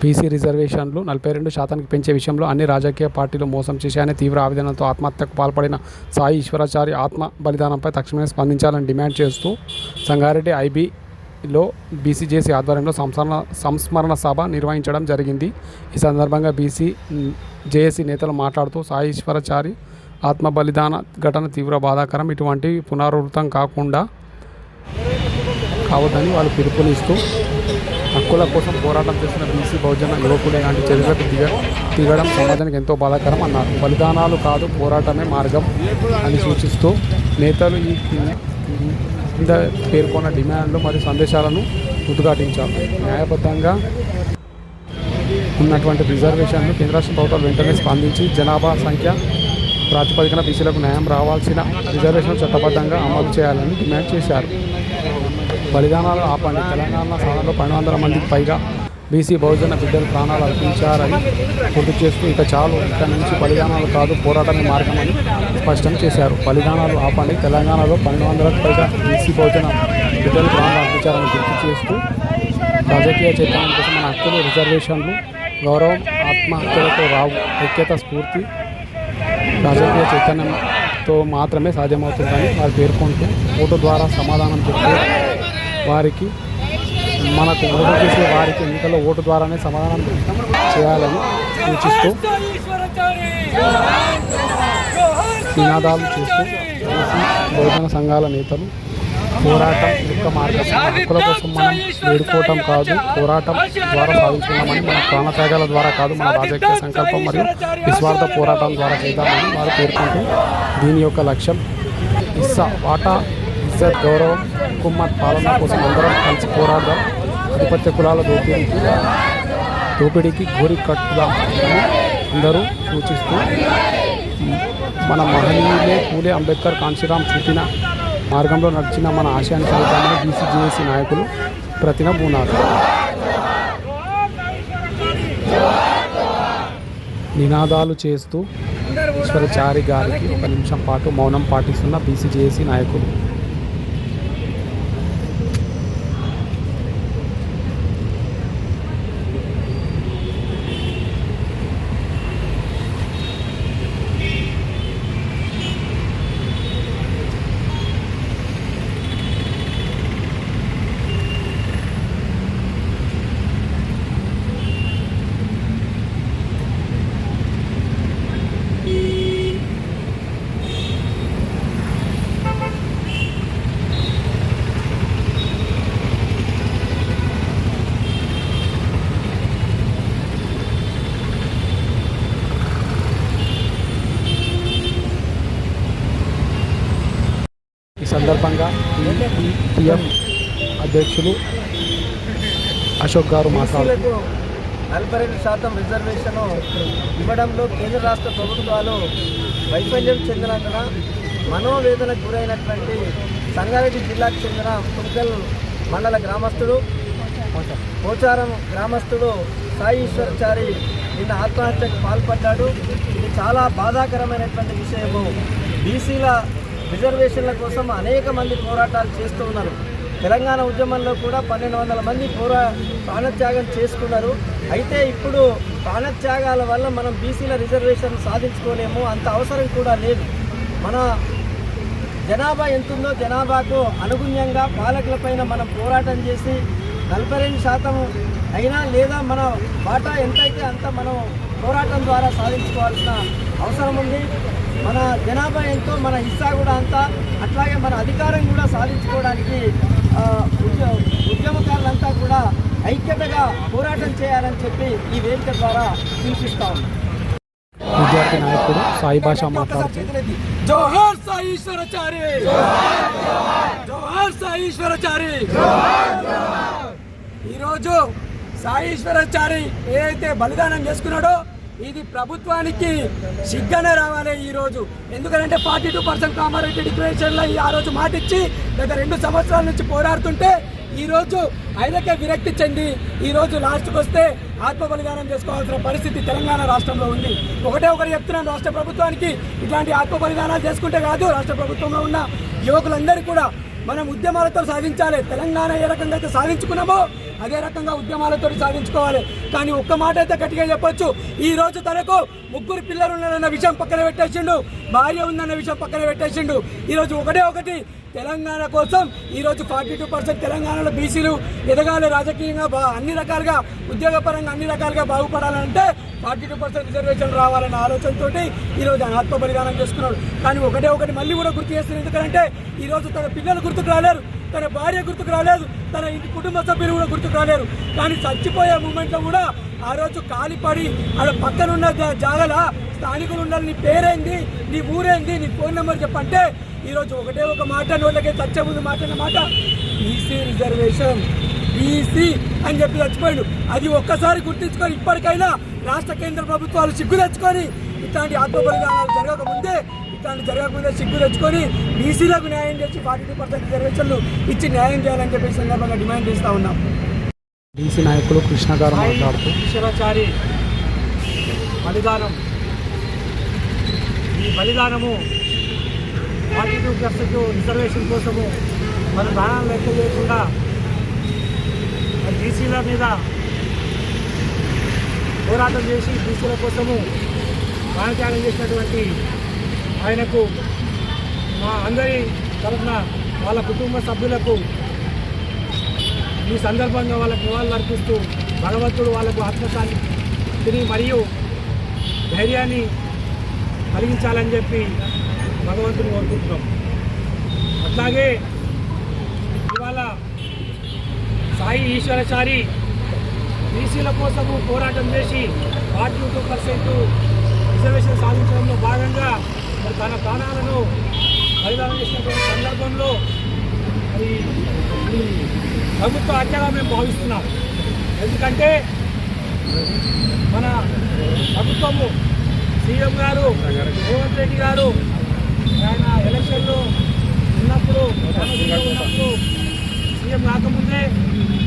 BC రిజర్వేషన్లు నలభై రెండు శాతానికి పెంచే విషయంలో అన్ని రాజకీయ పార్టీలు మోసం చేశాయని తీవ్ర ఆవేదనతో ఆత్మహత్యకు పాల్పడిన సాయి ఈశ్వరాచారి ఆత్మ బలిదానంపై తక్షణమే స్పందించాలని డిమాండ్ చేస్తూ సంగారెడ్డి ఐబీలో బీసీజేసీ ఆధ్వర్యంలో సంస్మరణ సంస్మరణ సభ నిర్వహించడం జరిగింది. ఈ సందర్భంగా బీసీ జేఏసీ నేతలు మాట్లాడుతూ సాయి ఈశ్వరాచారి ఆత్మ బలిదాన ఘటన తీవ్ర బాధాకరం. ఇటువంటి పునరావృతం కాకుండా కావద్దని వాళ్ళు పిలుపునిస్తూ హక్కుల కోసం పోరాటం చేసిన బీసీ బహుజన యువకులు లాంటి చర్యలకు దిగ దిగడం సమాజానికి ఎంతో బాధాకరం అన్నారు. బలిదానాలు కాదు పోరాటమే మార్గం అని సూచిస్తూ నేతలు ఈ కింద పేర్కొన్న డిమాండ్లు మరియు సందేశాలను ఉద్ఘాటించారు. న్యాయబద్ధంగా ఉన్నటువంటి రిజర్వేషన్లు కేంద్ర రాష్ట్ర ప్రభుత్వాలు వెంటనే స్పందించి జనాభా సంఖ్య ప్రాతిపదికన బీసీలకు న్యాయం రావాల్సిన రిజర్వేషన్ చట్టబద్ధంగా అమలు చేయాలని డిమాండ్ చేశారు. బలిదానాలు ఆపండి. తెలంగాణ సాధనలో పన్నెండు వందల మందికి పైగా బీసీ బహుజన బిడ్డలు ప్రాణాలు అర్పించారని గుర్తు చేస్తూ ఇక చాలు ఇక నుంచి బలిదానాలు కాదు పోరాటమే మార్గమని స్పష్టం చేశారు. బలిదానాలు ఆపండి. తెలంగాణలో పన్నెండు వందలకు పైగా బీసీ బహుజన బిడ్డలు ప్రాణాలు అర్పించారని గుర్తు చేస్తూ రాజకీయ చైతన్యం కోసం మన హక్కులు రిజర్వేషన్లు గౌరవం ఆత్మహత్యలతో రావు. ఐక్యత స్ఫూర్తి రాజకీయ చైతన్యంతో మాత్రమే సాధ్యమవుతుందని వారు పేర్కొంటూ ఓటు ద్వారా సమాధానం చెప్తూ వారికి మనకు ఓటు చేసే వారికి ఎన్నికల్లో ఓటు ద్వారానే సమాధానం చేయాలని సూచిస్తూ నినాదాలు చేస్తూ బహుజన సంఘాల నేతలు పోరాటం యొక్క మార్గం హక్కుల కోసం మనం వేడుకోవటం కాదు పోరాటం ద్వారా సాధించుకున్నామని మన ప్రాణత్యాగాల ద్వారా కాదు మన రాజకీయ సంకల్పం మరియు నిస్వార్థ పోరాటం ద్వారా చేద్దామని వారు పేర్కొంటూ దీని యొక్క లక్ష్యం ఇస్సా వాటా ఇజ్జత్ గౌరవం కుమార్ పాలన కోసం అందరం కలిసి పోరాడదాం. ఆధిపత్య కులాల దోపిడీకి దోపిడీకి గోరి కట్టుదాం అందరూ సూచిస్తూ మన మహనీయులే పూలే అంబేద్కర్ కాంశీరామ్ చూపిన మార్గంలో నడిచిన మన ఆశయాన్ని సాగుతామని బీసీజేఏసీ నాయకులు ప్రతిన బూనారు నినాదాలు చేస్తూ ఈశ్వరచారి గారికి ఒక నిమిషం పాటు మౌనం పాటిస్తున్న బీసీజేఏసీ నాయకులు ఈ సందర్భంగా టీఎం అధ్యక్షులు అశోక్ గారు మాట్లాడుతూ నలభై రెండు శాతం రిజర్వేషన్ ఇవ్వడంలో కేంద్ర రాష్ట్ర ప్రభుత్వాలు వైఫల్యం చెందినందున మనోవేదనకు గురైనటువంటి సంగారెడ్డి జిల్లాకు చెందిన కుంకల్ మండల గ్రామస్తుడు పోచారం గ్రామస్తుడు సాయి ఈశ్వరచారి నిన్న ఆత్మహత్యకు పాల్పడ్డాడు. ఇది చాలా బాధాకరమైనటువంటి విషయము. బీసీల రిజర్వేషన్ల కోసం అనేక మంది పోరాటాలు చేస్తూ ఉన్నారు. తెలంగాణ ఉద్యమంలో కూడా పన్నెండు వందల మంది పోరా ప్రాణత్యాగం చేసుకున్నారు. అయితే ఇప్పుడు ప్రాణత్యాగాల వల్ల మనం బీసీల రిజర్వేషన్ సాధించుకోలేము అంత అవసరం కూడా లేదు. మన జనాభా ఎంతుందో జనాభాకు అనుగుణ్యంగా పాలకులపైన మనం పోరాటం చేసి నలభై రెండు శాతం అయినా లేదా మన వాటా ఎంతైతే అంత మనం పోరాటం ద్వారా సాధించుకోవాల్సిన అవసరం ఉంది. మన జనాభా ఎంతో మన హిస్సా కూడా అంత. అట్లాగే మన అధికారం కూడా సాధించుకోవడానికి ఉద్యమకారులంతా కూడా ఐక్యతగా పోరాటం చేయాలని చెప్పి ఈ వేదిక ద్వారా సూచిస్తా ఉన్నాం. విద్యార్థి నాయకుడు సాయి భాష మాట్లాడుతూ జోహార్ సాయి ఈశ్వరాచారి! జోహార్ సాయి ఈశ్వరాచారి! ఈరోజు సాయి ఈశ్వరాచారి ఏదైతే బలిదానం చేసుకున్నాడో ఇది ప్రభుత్వానికి సిగ్గనే రావాలి ఈ రోజు. ఎందుకంటే ఫార్టీ టూ పర్సెంట్ కామారెడ్డి డిక్లరేషన్లో ఆ రోజు మాట ఇచ్చి గత రెండు సంవత్సరాల నుంచి పోరాడుతుంటే ఈరోజు ఆయనకే విరక్తి చెంది ఈ రోజు లాస్ట్కి వస్తే ఆత్మబలిదానం చేసుకోవాల్సిన పరిస్థితి తెలంగాణ రాష్ట్రంలో ఉంది. ఒకటే ఒకటి చెప్తున్నాను రాష్ట్ర ప్రభుత్వానికి ఇట్లాంటి ఆత్మబలిదానాలు చేసుకుంటే కాదు రాష్ట్ర ప్రభుత్వంలో ఉన్న యువకులందరికీ కూడా మనం ఉద్యమాలతో సాధించాలి. తెలంగాణ ఏ రకంగా అయితే సాధించుకున్నామో అదే రకంగా ఉద్యమాలతో సాధించుకోవాలి. కానీ ఒక్క మాట అయితే గట్టిగా చెప్పొచ్చు. ఈ రోజు తనకు ముగ్గురు పిల్లలు ఉన్నారన్న విషయం పక్కన పెట్టేసిండు భార్య ఉందన్న విషయం పక్కన పెట్టేసిండు. ఈరోజు ఒకటే ఒకటి తెలంగాణ కోసం ఈరోజు ఫార్టీ టూ పర్సెంట్ తెలంగాణలో బీసీలు ఎదగాలి రాజకీయంగా బా- అన్ని రకాలుగా ఉద్యోగపరంగా అన్ని రకాలుగా బాగుపడాలంటే ఫార్టీ టూ పర్సెంట్ రిజర్వేషన్ రావాలనే ఆలోచనతో ఈ రోజు ఆత్మ బలిదానం చేసుకున్నాడు. కానీ ఒకటే ఒకటి మళ్ళీ కూడా గుర్తు చేస్తున్నారు. ఎందుకంటే ఈరోజు తన పిల్లలు గుర్తుకు రాలేరు తన భార్య గుర్తుకు రాలేదు తన ఇంటి కుటుంబ సభ్యులు కూడా గుర్తుకు రాలేరు. కానీ చచ్చిపోయే మూమెంట్లో కూడా ఆ రోజు కాలిపడి ఆడ పక్కనున్న జాగల స్థానికులు ఉండాలి నీ పేరేంది నీ ఊరేంది నీ ఫోన్ నెంబర్ చెప్పంటే ఈరోజు ఒకటే ఒక మాట నోళ్ళకే చచ్చే ముందు మాట మాట ఈసీ రిజర్వేషన్ ఈసీ అని చెప్పి చచ్చిపోయాడు. అది ఒక్కసారి గుర్తించుకొని ఇప్పటికైనా రాష్ట్ర కేంద్ర ప్రభుత్వాలు సిగ్గు తెచ్చుకొని ఇట్లాంటి ఆత్మ బలిదానాలు జరగకముందే ఇట్లాంటి జరగకముందే సిగ్గు తెచ్చుకొని బీసీలకు న్యాయం చేసి ఫార్టీ టూ పర్సెంట్ రిజర్వేషన్లు ఇచ్చి న్యాయం చేయాలని చెప్పి సందర్భంగా డిమాండ్ చేస్తా ఉన్నాం. బీసీ నాయకులు కృష్ణ గారు మాట్లాడుతూ ఈశ్వరాచారి బలిదానం ఈ బలిదానము ఫార్టీ టూ పర్సెంట్ రిజర్వేషన్ కోసము మన ప్రాణాలు లెక్క చేయకుండా బీసీల మీద పోరాటం చేసి బీసీల కోసము ప్రాణత్యాగం చేసినటువంటి ఆయనకు మా అందరి తరఫున వాళ్ళ కుటుంబ సభ్యులకు ఈ సందర్భంగా వాళ్ళకు నివాళులు అర్పిస్తూ భగవంతుడు వాళ్ళకు ఆత్మశాంతిని మరియు ధైర్యాన్ని కలిగించాలని చెప్పి భగవంతుని కోరుకుంటున్నాం. అట్లాగే ఇవాళ సాయి ఈశ్వరచారి బీసీల కోసము పోరాటం చేసి ఫార్టీ టూ పర్సెంట్ రిజర్వేషన్ సాధించడంలో భాగంగా మరి తన ప్రాణాలను బలిదానం చేసినటువంటి సందర్భంలో మరి ఈ ప్రభుత్వ హత్యగా మేము భావిస్తున్నాం. ఎందుకంటే మన ప్రభుత్వము సీఎం గారు రేవంత్ రెడ్డి గారు ఆయన ఎలక్షన్లో ఉన్నప్పుడు ఉన్నప్పుడు సీఎం కాకముందే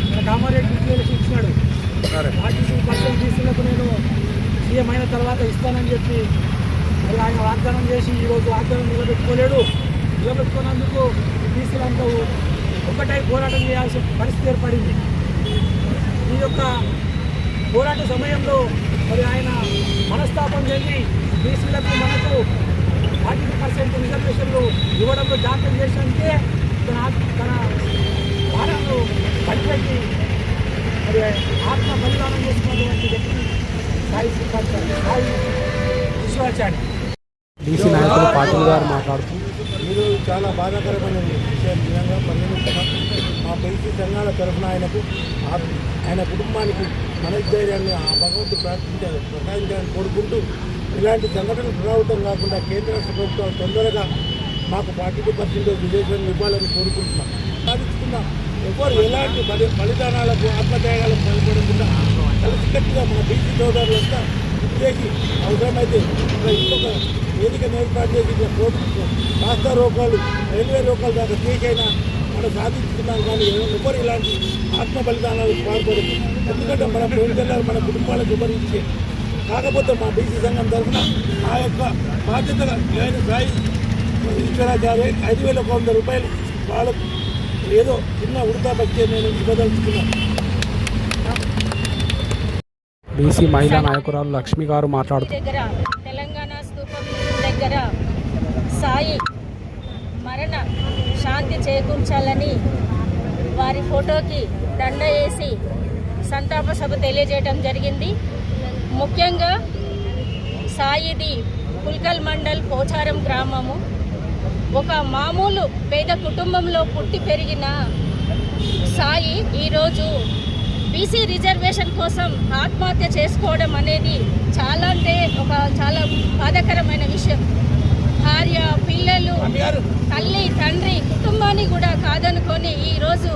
మన కామారెడ్డి ఎలక్షన్ ఇచ్చినాడు ఫార్టీ టూ పర్సెంట్ బీసీలకు నేను సీఎం అయిన తర్వాత ఇస్తానని చెప్పి మరి ఆయన వాగ్దానం చేసి ఈరోజు వాగ్దానం నిలబెట్టుకోలేడు. నిలబెట్టుకున్నందుకు బీసీలంతా ఒకటై పోరాటం చేయాల్సిన పరిస్థితి ఏర్పడింది. ఈ యొక్క పోరాట సమయంలో మరి ఆయన మనస్తాపం చెంది బీసీలకు మనకు ఫార్టీ పర్సెంట్ రిజర్వేషన్లు ఇవ్వడంలో జాప్యం చేసంటే తన తన ప్రాణాలను బలిపెట్టి మరి ఆత్మ బలిదానం చేసుకున్నటువంటి వ్యక్తి సాయి సాయి విశ్వాచార్య బీసీ నాయకులు పాటిల్ గారు మాట్లాడుతూ ఇది చాలా బాధాకరమైన విషయం. నిజంగా పరిగణిస్తున్నాం మా బీసీ సంఘాల తరఫున ఆయనకు ఆయన కుటుంబానికి మనోధైర్యాన్ని ఆ భగవంతు ప్రార్థించారు ప్రసాదించాలని కోరుకుంటూ ఇలాంటి సంఘటనలు పునరావృతం కాకుండా కేంద్ర ప్రభుత్వం తొందరగా మాకు ఫార్టీ టూ పర్సెంట్ రిజర్వేషన్ ఇవ్వాలని కోరుకుంటున్నాం. సాధిస్తున్న ఎవరు ఎలాంటి బలి బలిదానాలకు ఆత్మత్యాగాలకు పాల్పడకుండా కలిసికట్టుగా మన బీసీ సోదరులంతా చేసి అవసరమైతే ఒక ఇంకొక వేదిక ఏర్పాటు చేసి ఇట్లా కోర్టు రాస్తా రైల్వే రోకాలు దాకా చేసైనా మనం సాధించుకున్నాం కానీ ఎవరు ఇలాంటి ఆత్మ బలిదానాలకు పాల్పడదు ఎందుకంటే మన ప్రజలు మన కుటుంబాలకు వివరించే కాకపోతే మా బీసీ సంఘం తరఫున ఆ యొక్క బాధ్యతగా నేను సాయి ఈశ్వరాచార్య ఐదు వేల ఒక వంద రూపాయలు వాళ్ళకు ఏదో చిన్న ఉడతా పచ్చే నేను ఇవ్వదలుచుకున్నాను. బీసీ మహిళా నాయకురాలు లక్ష్మి గారు మాట్లాడుతూ దగ్గర తెలంగాణ స్తూపం దగ్గర సాయి మరణ శాంతి చేకూర్చాలని వారి ఫోటోకి దండ వేసి సంతాప సభ తెలియజేయడం జరిగింది. ముఖ్యంగా సాయిది పుల్కల్ మండల్ పోచారం గ్రామము. ఒక మామూలు పేద కుటుంబంలో పుట్టి పెరిగిన సాయి ఈరోజు బీసీ రిజర్వేషన్ కోసం ఆత్మహత్య చేసుకోవడం అనేది చాలా అంటే ఒక చాలా బాధాకరమైన విషయం. భార్య పిల్లలు తల్లి తండ్రి కుటుంబాన్ని కూడా కాదనుకొని ఈరోజు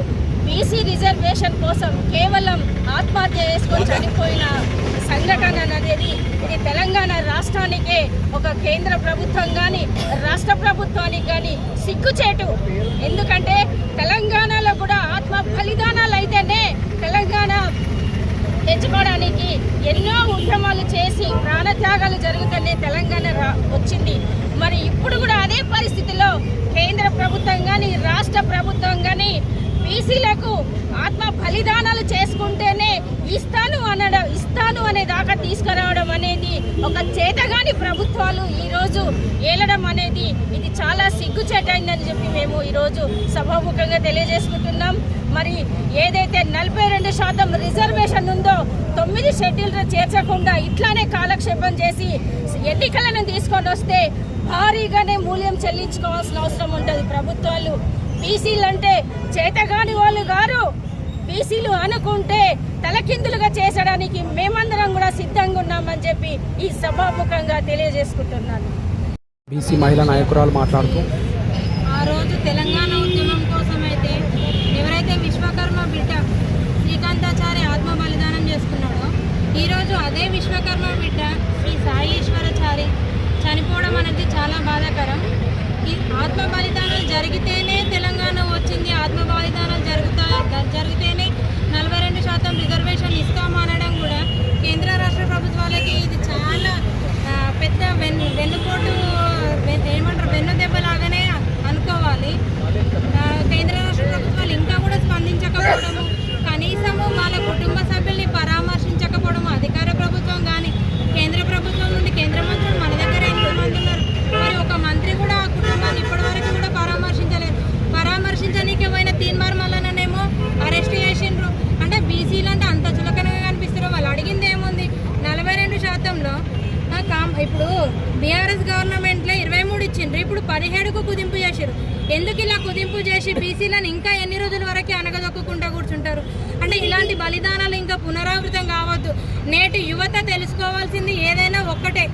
బీసీ రిజర్వేషన్ కోసం కేవలం ఆత్మహత్య చేసుకొని చనిపోయిన సంఘటన అనేది ఇది తెలంగాణ రాష్ట్రానికే ఒక కేంద్ర ప్రభుత్వం కానీ రాష్ట్ర ప్రభుత్వానికి కానీ సిగ్గుచేటు. ఎందుకంటే తెలంగాణలో కూడా ఆత్మ బలిదానాలు తెచ్చుకోవడానికి ఎన్నో ఉద్యమాలు చేసి ప్రాణత్యాగాలు జరుగుతూనే తెలంగాణ రా- వచ్చింది. మరి ఇప్పుడు కూడా అదే పరిస్థితిలో కేంద్ర ప్రభుత్వం కానీ రాష్ట్ర ప్రభుత్వం కానీ బీసీలకు ఆత్మ బలిదానాలు చేసుకుంటేనే ఇస్తాను అనడం ఇస్తాను అనే దాకా తీసుకురావడం అనేది ఒక చేత ప్రభుత్వాలు ఈరోజు ఏలడం అనేది ఇది చాలా సిగ్గుచేటైందని చెప్పి మేము ఈరోజు సభాముఖంగా తెలియజేసుకుంటున్నాం. మరి ఏదైతే నలభై రెండు శాతం రిజర్వేషన్ ఉందో తొమ్మిది షెడ్యూల్ చేర్చకుండా ఇట్లానే కాలక్షేపం చేసి ఎన్నికలను తీసుకొని వస్తే భారీగానే మూల్యం చెల్లించుకోవాల్సిన అవసరం ఉంటుంది ప్రభుత్వాలు. బీసీలు అంటే చేతగాని వాళ్ళు గారు. బీసీలు అనుకుంటే తలకిందులుగా చేసడానికి మేమందరం కూడా సిద్ధంగా ఉన్నామని చెప్పి ఈ సభాముఖంగా తెలియజేసుకుంటున్నాను. బీసీ మహిళా నాయకురాలు మాట్లాడుతూ ఆ రోజు తెలంగాణ ఉద్యమం కోసం అయితే ఎవరైతే విశ్వకర్మ బిడ్డ శ్రీకాంతాచారి ఆత్మ బలిదానం చేసుకున్నాడో ఈరోజు అదే విశ్వకర్మ బిడ్డ శ్రీ సాయి ఈశ్వరాచారి చనిపోవడం అనేది చాలా బాధాకరం. ఈ ఆత్మ బలిదానాలు జరిగితేనే తెలంగాణ వచ్చింది ఆత్మ బలిదానాలు జరుగుతా జరిగితేనే నలభై రెండు శాతం రిజర్వేషన్ ఇస్తామనడం కూడా కేంద్ర రాష్ట్ర ప్రభుత్వాలకి ఇది చాలా పెద్ద వెన్ను వెన్నుపోటు ఏమంటారు వెన్ను దెబ్బలాగానే అనుకోవాలి. కేంద్ర రాష్ట్ర ప్రభుత్వాలు ఇంకా కూడా స్పందించకపోవడము కనీసము వాళ్ళ కుటుంబ సభ్యుల్ని పరామర్శించకపోవడము అధికార ప్రభుత్వం కానీ కేంద్ర ప్రభుత్వం నుండి కేంద్ర మంత్రులు మన దగ్గర ఎంతమంది ఉన్నారు మరి ఒక మంత్రి కూడా ఆ కుటుంబాన్ని ఇప్పటివరకు కూడా పరామర్శించలేదు పరామర్శించనీకి పోయిన తీన్మార్ మల్లననేమో అరెస్ట్ చేసిండ్రు అంటే బీసీలు అంటే అంత చులకనగా కనిపిస్తారు వాళ్ళు అడిగింది ఏముంది నలభై రెండు శాతంలో ఆ, కామ్ ఇప్పుడు బీఆర్ఎస్ గవర్నమెంట్లో ఇరవై మూడు ఇచ్చిండ్రు ఇప్పుడు పదిహేడుకు కుదింపు చేశారు ఎందుకు ఇలా కుదింపు చేసి బీసీలను ఇంకా ఎన్ని రోజుల వరకు అనగదొక్కకుండా కూర్చుంటారు అంటే ఇలాంటి బలిదానాలు ఇంకా పునరావృతం కావద్దు నేటి యువత తెలుసుకోవాల్సింది ఏదైనా ఒక్కటే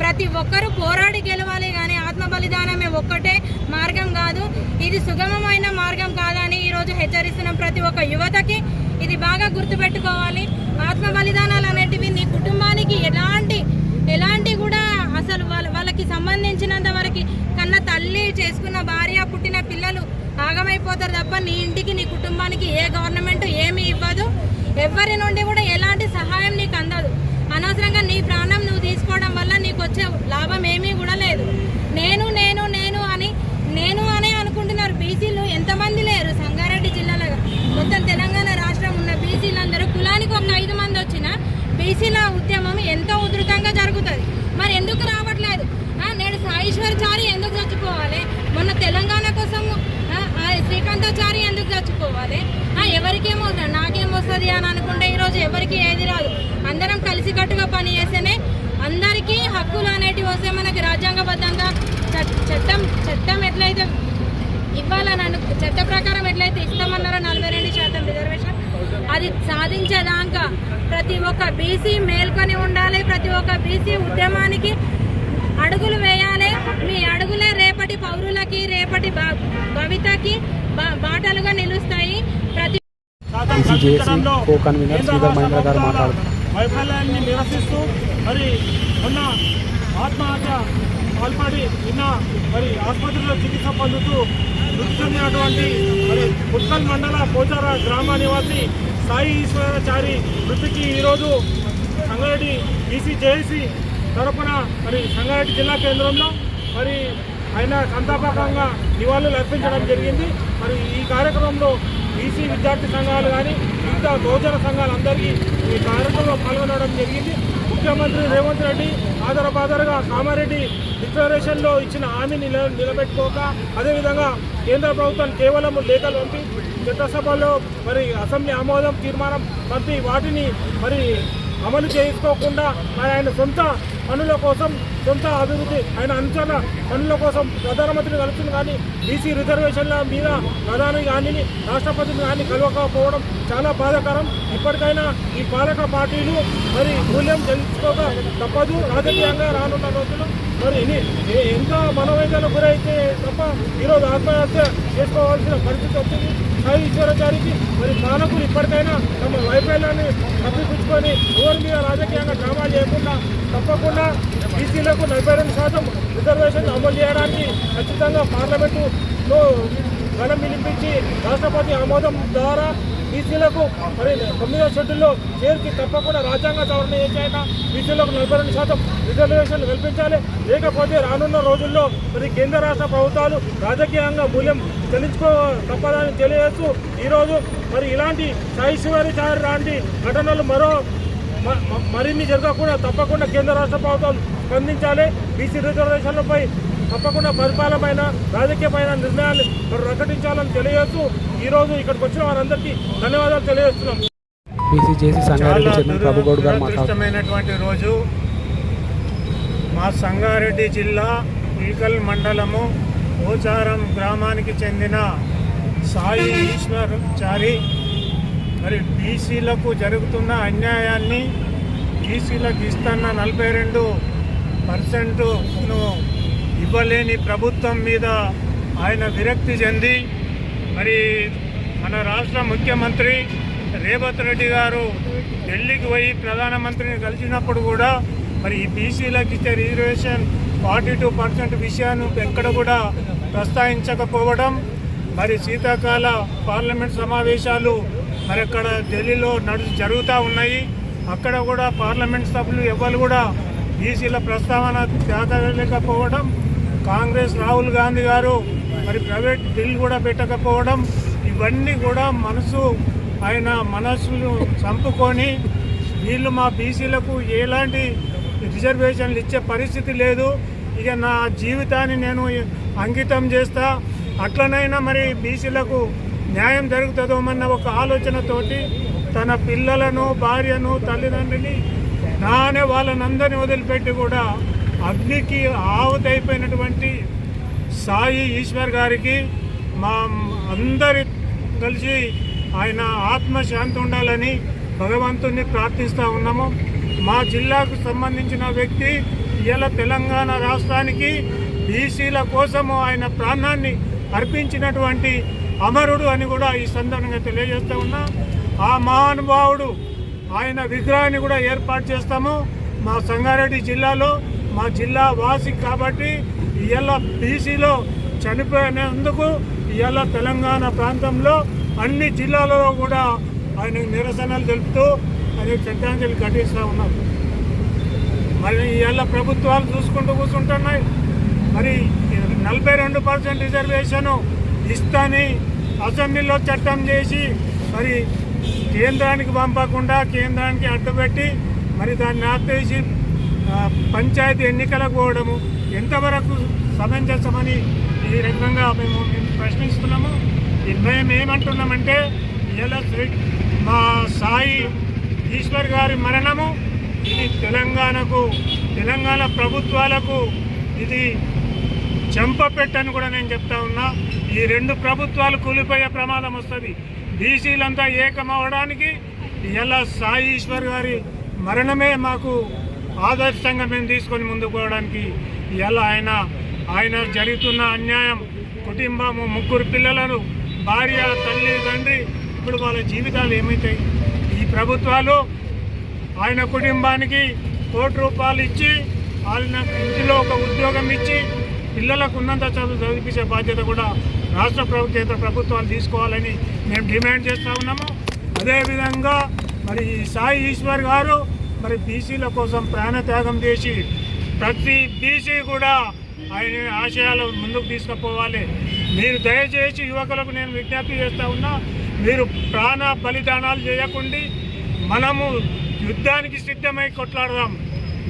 ప్రతి ఒక్కరూ పోరాడి గెలవాలి కానీ ఆత్మ బలిదానమే ఒక్కటే మార్గం కాదు ఇది సుగమమైన మార్గం కాదని ఈరోజు హెచ్చరిస్తున్నాం ప్రతి ఒక్క యువతకి ఇది బాగా గుర్తుపెట్టుకోవాలి. ఆత్మ బలిదానాలు అనేటివి నీ కుటుంబానికి ఎలాంటి ఎలాంటి కూడా అసలు వాళ్ళ వాళ్ళకి సంబంధించినంత వరకు కన్న తల్లి చేసుకున్న భార్య పుట్టిన పిల్లలు ఆగమైపోతారు తప్ప నీ ఇంటికి నీ కుటుంబానికి ఏ గవర్నమెంట్ ఏమీ ఇవ్వదు. ఎవరి నుండి కూడా ఎలాంటి సహాయం నీకు అందదు. అనవసరంగా నీ ప్రాణం నువ్వు తీసుకోవడం వల్ల నీకు వచ్చే లాభం ఏమీ కూడా లేదు. నేను నేను నేను అని నేను అనే అనుకుంటున్నారు బీసీలు ఎంతమంది లేరు సంగారెడ్డి జిల్లాలో మొత్తం తెలంగాణ రాష్ట్రం ఉన్న బీసీలందరూ ఒక ఐదు మంది వచ్చిన బీసీల ఉద్యమం ఎంతో ఉధృతంగా జరుగుతుంది. మరి ఎందుకు రావట్లేదు? నేను నేడు సాయిశ్వరచారి ఎందుకు చచ్చిపోవాలి? మొన్న తెలంగాణ కోసం శ్రీకాంతాచారి ఎందుకు చచ్చిపోవాలి? ఆ, ఎవరికేమో నాకేం వస్తుంది అని అనుకుంటే ఈరోజు ఎవరికి ఏది రాదు. అందరం కలిసికట్టుగా పని చేస్తేనే అందరికీ హక్కులు అనేటివి వస్తే మనకి రాజ్యాంగబద్ధంగా చట్టం చట్టం ఎట్లయితే ఇవ్వాలని అను చట్ట ప్రకారం ఎట్లయితే ఇస్తామన్నారో నలభై రెండు శాతం రిజర్వేషన్. అది సాధించేదాకా ప్రతి ఒక్క బీసీ మేల్కొని ఉండాలి ప్రతి ఒక్క బీసీ ఉద్యమానికి అడుగులు వేయాలి. మీ అడుగులే రేపటి పౌరులకి రేపటి భ- భవితకి బా- బాటలుగా నిలుస్తాయి. ప్రతి వైఫల్యాన్ని నిరసిస్తూ మరి మొన్న ఆత్మహత్య పాల్పడి నిన్న మరి ఆసుపత్రిలో చికిత్స పొందుతూ మృతి చెందినటువంటి మరి ఉత్కల్ మండల పోచార గ్రామ నివాసి సాయి ఈశ్వరాచారి మృతికి ఈరోజు సంగారెడ్డి బీసీ జేఏసీ తరపున మరి సంగారెడ్డి జిల్లా కేంద్రంలో మరి ఆయన సంతాపకంగా నివాళులు అర్పించడం జరిగింది. మరి ఈ కార్యక్రమంలో బీసీ విద్యార్థి సంఘాలు కానీ మిగతా బహుజన సంఘాలందరికీ ఈ కార్యక్రమంలో పాల్గొనడం జరిగింది. ముఖ్యమంత్రి రేవంత్ రెడ్డి ఆధారపాధారగా కామారెడ్డి డిక్లరేషన్లో ఇచ్చిన హామీ నిల నిలబెట్టుకోక అదేవిధంగా కేంద్ర ప్రభుత్వం కేవలం లేఖలు పంపి చట్టసభలో మరి అసెంబ్లీ ఆమోదం తీర్మానం పంపి వాటిని మరి అమలు చేసుకోకుండా మరి ఆయన సొంత పనుల కోసం సొంత అభివృద్ధి ఆయన అనుచరుల పనుల కోసం ప్రధానమంత్రిని కలుస్తుంది. కానీ బీసీ రిజర్వేషన్ల మీద ప్రధాని కానీ రాష్ట్రపతిని కానీ కలవకపోవడం చాలా బాధాకరం. ఇప్పటికైనా ఈ పాలక పార్టీలు మరి మూల్యం చెల్లించుకోక తప్పదు. రాజకీయంగా రానున్న రోజులు మరి ఎంత మనోవేదన గురైతే తప్ప ఈరోజు ఆత్మహత్య చేసుకోవాల్సిన పరిస్థితి వచ్చింది. సాయి ఈశ్వరాచారికి మరి పాలకులు ఇప్పటికైనా తమ వైఫల్యాన్ని కప్పిపుచ్చుకొని ఎవరి మీద రాజకీయంగా డ్రామా చేయకుండా తప్పకుండా బీసీలకు నలభై రెండు శాతం రిజర్వేషన్ అమలు చేయడానికి ఖచ్చితంగా పార్లమెంటులో గలం వినిపించి రాష్ట్రపతి ఆమోదం ద్వారా బీసీలకు మరి తొమ్మిదో షెడ్యూల్లో చేరికి తప్పకుండా రాజ్యాంగ సవరణ చేసేట బీసీలకు నలభై రెండు శాతం రిజర్వేషన్లు కల్పించాలి. లేకపోతే రానున్న రోజుల్లో మరి కేంద్ర రాష్ట్ర ప్రభుత్వాలు రాజకీయంగా మూల్యం చెల్లించుకో తప్పదని తెలియజేస్తూ ఈరోజు మరి ఇలాంటి సాయి చారి లాంటి ఘటనలు మరో మరిన్ని జరగకుండా తప్పకుండా కేంద్ర రాష్ట్ర ప్రభుత్వాలు స్పందించాలి. బీసీ రిజర్వేషన్లపై తప్పకుండా పరిపాలనమైన రాజకీయమైన నిర్ణయాలు ప్రకటించాలని తెలియజేస్తూ ఈరోజు ఇక్కడికి వచ్చిన వారందరికీ ధన్యవాదాలు తెలియజేస్తున్నాం. దురదృష్టమైనటువంటి రోజు మా సంగారెడ్డి జిల్లా ఈకల్ మండలము ఓచారం గ్రామానికి చెందిన సాయి ఈశ్వర్ చారి మరి బీసీలకు జరుగుతున్న అన్యాయాన్ని బీసీలకు ఇస్తున్న నలభై రెండు పర్సెంట్ను ఇవ్వలేని ప్రభుత్వం మీద ఆయన విరక్తి చెంది మరి మన రాష్ట్ర ముఖ్యమంత్రి రేవంత్ రెడ్డి గారు ఢిల్లీకి పోయి ప్రధానమంత్రిని కలిసినప్పుడు కూడా మరి ఈ బీసీలకు ఇచ్చే రిజర్వేషన్ ఫార్టీ టూ పర్సెంట్ విషయాన్ని ఎక్కడ కూడా ప్రస్తావించకపోవడం మరి శీతాకాల పార్లమెంట్ సమావేశాలు మరి అక్కడ ఢిల్లీలో నడు జరుగుతూ ఉన్నాయి. అక్కడ కూడా పార్లమెంట్ సభ్యులు ఎవరు కూడా బీసీల ప్రస్తావన తేగలేకపోవడం కాంగ్రెస్ రాహుల్ గాంధీ గారు మరి ప్రైవేట్ బిల్ కూడా పెట్టకపోవడం ఇవన్నీ కూడా మనసు ఆయన మనసును చంపుకొని వీళ్ళు మా బీసీలకు ఎలాంటి రిజర్వేషన్లు ఇచ్చే పరిస్థితి లేదు. ఇక నా జీవితాన్ని నేను అంకితం చేస్తా. అట్లనైనా మరి బీసీలకు న్యాయం జరుగుతుందోమన్న ఒక ఆలోచనతోటి తన పిల్లలను భార్యను తల్లిదండ్రిని నానే వాళ్ళనందరినీ వదిలిపెట్టి కూడా అగ్నికి ఆవుతైపోయినటువంటి సాయి ఈశ్వర్ గారికి మా అందరి కలిసి ఆయన ఆత్మశాంతి ఉండాలని భగవంతుని ప్రార్థిస్తూ ఉన్నాము. మా జిల్లాకు సంబంధించిన వ్యక్తి ఇలా తెలంగాణ రాష్ట్రానికి బీసీల కోసము ఆయన ప్రాణాన్ని అర్పించినటువంటి అమరుడు అని కూడా ఈ సందర్భంగా తెలియజేస్తూ ఉన్నా. ఆ మహానుభావుడు ఆయన విగ్రహాన్ని కూడా ఏర్పాటు చేస్తాము. మా సంగారెడ్డి జిల్లాలో మా జిల్లా వాసి కాబట్టి ఇవాళ బీసీలో చనిపోయినందుకు ఇవాళ తెలంగాణ ప్రాంతంలో అన్ని జిల్లాలలో కూడా ఆయన నిరసనలు తెలుపుతూ ఆయన శ్రద్ధాంజలి ఘటిస్తూ ఉన్నారు మరి ఇవాళ ప్రభుత్వాలు చూసుకుంటూ కూర్చుంటున్నాయి. మరి నలభై రెండు పర్సెంట్ రిజర్వేషను ఇస్తాని అసెంబ్లీలో చట్టం చేసి మరి కేంద్రానికి పంపకుండా కేంద్రానికి అడ్డుపెట్టి మరి దాన్ని ఆపేసి పంచాయతీ ఎన్నికలకు పోవడము. ఎంతవరకు సమంజసమని ఈ రకంగా మేము మేము ప్రశ్నిస్తున్నాము. మేము ఏమంటున్నామంటే ఇలా మా సాయి ఈశ్వర్ గారి మరణము ఇది తెలంగాణకు తెలంగాణ ప్రభుత్వాలకు ఇది చెంపపెట్టని కూడా నేను చెప్తా ఉన్నా. ఈ రెండు ప్రభుత్వాలు కూలిపోయే ప్రమాదం వస్తుంది. బీసీలంతా ఏకమవడానికి ఇలా సాయి ఈశ్వర్ గారి మరణమే మాకు ఆదర్శంగా మేము తీసుకొని ముందుకు పోవడానికి ఇలా ఆయన ఆయన జరుగుతున్న అన్యాయం కుటుంబము ముగ్గురు పిల్లలను భార్య తల్లి తండ్రి ఇప్పుడు వాళ్ళ జీవితాలు ఏమవుతాయి ఈ ప్రభుత్వాలు ఆయన కుటుంబానికి కోటి రూపాయలు ఇచ్చి వాళ్ళ ఇంటిలో ఒక ఉద్యోగం ఇచ్చి పిల్లలకు ఉన్నంత చదువు చదివించే బాధ్యత కూడా రాష్ట్ర ప్రభుత్వ ప్రభుత్వాలు తీసుకోవాలని మేము డిమాండ్ చేస్తూ ఉన్నాము. అదేవిధంగా మరి సాయి ఈశ్వర్ గారు మరి బీసీల కోసం ప్రాణత్యాగం చేసి ప్రతి బీసీ కూడా ఆయన ఆశయాలు ముందుకు తీసుకుపోవాలి. మీరు దయచేసి యువకులకు నేను విజ్ఞప్తి చేస్తూ ఉన్నా మీరు ప్రాణ బలిదానాలు చేయకుండా. మనము యుద్ధానికి సిద్ధమై కొట్లాడదాం.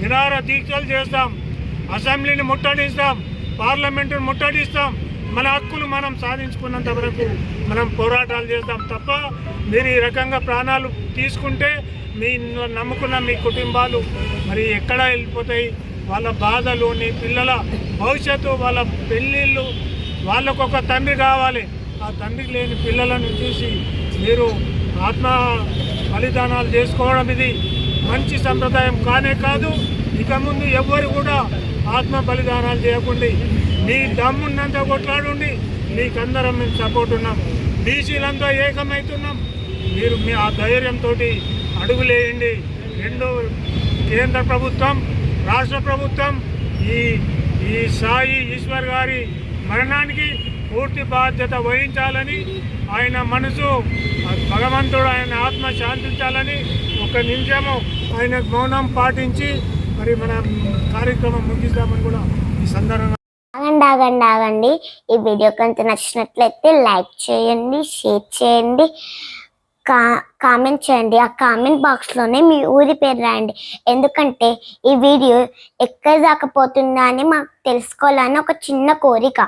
నిరార దీక్షలు చేస్తాం. అసెంబ్లీని ముట్టడిస్తాం. పార్లమెంటును ముట్టడిస్తాం. మన హక్కులు మనం సాధించుకున్నంత వరకు మనం పోరాటాలు చేస్తాం తప్ప మీరు ఈ రకంగా ప్రాణాలు తీసుకుంటే మీ నమ్ముకున్న మీ కుటుంబాలు మరి ఎక్కడ వెళ్ళిపోతాయి? వాళ్ళ బాధలు నీ పిల్లల భవిష్యత్తు వాళ్ళ పెళ్ళిళ్ళు వాళ్ళకు ఒక తండ్రి కావాలి. ఆ తండ్రి లేని పిల్లలను చూసి మీరు ఆత్మ బలిదానాలు చేసుకోవడం ఇది మంచి సంప్రదాయం కానే కాదు. ఇక ముందు ఎవ్వరు కూడా ఆత్మ బలిదానాలు చేయకుండా. మీ దమ్మున్నంతా కొట్లాడుండి. మీకందరం మేము సపోర్ట్ ఉన్నాం. బీసీలంతా ఏకమవుతున్నాం. మీరు మీ ఆ ధైర్యంతో అడుగులేయండి. రెండు కేంద్ర ప్రభుత్వం రాష్ట్ర ప్రభుత్వం ఈ ఈ సాయి ఈశ్వర్ గారి మరణానికి పూర్తి బాధ్యత వహించాలని ఆయన మనసు భగవంతుడు ఆయన ఆత్మ శాంతించాలని ఒక నిమిషము ఆయన మౌనం పాటించి మరి మన కార్యక్రమం ముగిస్తామని కూడా ఈ సందర్భంగా ఆగండి ఆగండి ఆగండి. ఈ వీడియో కనుక నచ్చినట్లయితే లైక్ చేయండి షేర్ చేయండి కా కామెంట్ చేయండి. ఆ కామెంట్ బాక్స్లోనే మీ ఊరి పేరు రాయండి. ఎందుకంటే ఈ వీడియో ఎక్కడ దాకపోతుందా అని మాకు తెలుసుకోవాలని ఒక చిన్న కోరిక.